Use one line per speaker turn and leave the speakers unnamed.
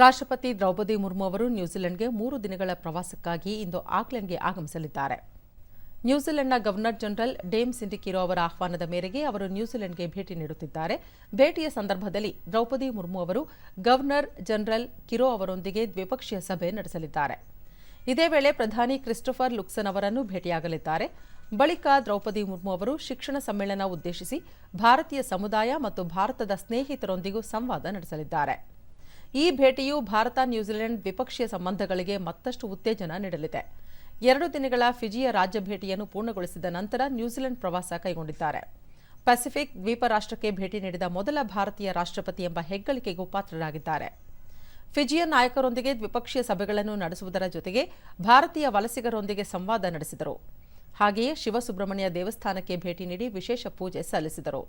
ರಾಷ್ಟ್ರಪತಿ ದ್ರೌಪದಿ ಮುರ್ಮು ಅವರು ನ್ಯೂಜಿಲೆಂಡ್ಗೆ ಮೂರು ದಿನಗಳ ಪ್ರವಾಸಕ್ಕಾಗಿ ಇಂದು ಆಕ್ಲೆಂಡ್ಗೆ ಆಗಮಿಸಲಿದ್ದಾರೆ. ನ್ಯೂಜಿಲೆಂಡ್ನ governor general dame Cindy Kiro ಅವರ ಆಹ್ವಾನದ ಮೇರೆಗೆ ಅವರು ನ್ಯೂಜಿಲೆಂಡ್ಗೆ ಭೇಟಿ ನೀಡುತ್ತಿದ್ದಾರೆ. ಭೇಟಿಯ ಸಂದರ್ಭದಲ್ಲಿ ದ್ರೌಪದಿ ಮುರ್ಮು ಅವರು ಗವರ್ನರ್ ಜನರಲ್ ಕಿರೋ ಅವರೊಂದಿಗೆ ದ್ವಿಪಕ್ಷೀಯ ಸಭೆ ನಡೆಸಲಿದ್ದಾರೆ. ಇದೇ ವೇಳೆ ಪ್ರಧಾನಿ ಕ್ರಿಸ್ಟೋಫರ್ ಲುಕ್ಸನ್ ಅವರನ್ನು ಭೇಟಿಯಾಗಲಿದ್ದಾರೆ. ಬಳಿಕ ದ್ರೌಪದಿ ಮುರ್ಮು ಅವರು ಶಿಕ್ಷಣ ಸಮ್ಮೇಳನ ಉದ್ದೇಶಿಸಿ ಭಾರತೀಯ ಸಮುದಾಯ ಮತ್ತು ಭಾರತದ ಸ್ನೇಹಿತರೊಂದಿಗೂ ಸಂವಾದ ನಡೆಸಲಿದ್ದಾರೆ. ಈ ಭೇಟಿಯು ಭಾರತ, ನ್ಯೂಜಿಲೆಂಡ್ ದ್ವಿಪಕ್ಷೀಯ ಸಂಬಂಧಗಳಿಗೆ ಮತ್ತಷ್ಟು ಉತ್ತೇಜನ ನೀಡಲಿದೆ. ಎರಡು ದಿನಗಳ ಫಿಜಿಯ ರಾಜ್ಯ ಭೇಟಿಯನ್ನು ಪೂರ್ಣಗೊಳಿಸಿದ ನಂತರ ನ್ಯೂಜಿಲೆಂಡ್ ಪ್ರವಾಸ ಕೈಗೊಂಡಿದ್ದಾರೆ. ಪೆಸಿಫಿಕ್ ದ್ವೀಪ ರಾಷ್ಟ್ರಕ್ಕೆ ಭೇಟಿ ನೀಡಿದ ಮೊದಲ ಭಾರತೀಯ ರಾಷ್ಟ್ರಪತಿ ಎಂಬ ಹೆಗ್ಗಳಿಕೆಗೂ ಪಾತ್ರರಾಗಿದ್ದಾರೆ. ಫಿಜಿಯ ನಾಯಕರೊಂದಿಗೆ ದ್ವಿಪಕ್ಷೀಯ ಸಭೆಗಳನ್ನು ನಡೆಸುವುದರ ಜೊತೆಗೆ ಭಾರತೀಯ ವಲಸಿಗರೊಂದಿಗೆ ಸಂವಾದ ನಡೆಸಿದರು. ಹಾಗೆಯೇ ಶಿವಸುಬ್ರಹ್ಮಣ್ಯ ದೇವಸ್ಥಾನಕ್ಕೆ ಭೇಟಿ ನೀಡಿ ವಿಶೇಷ ಪೂಜೆ ಸಲ್ಲಿಸಿದರು.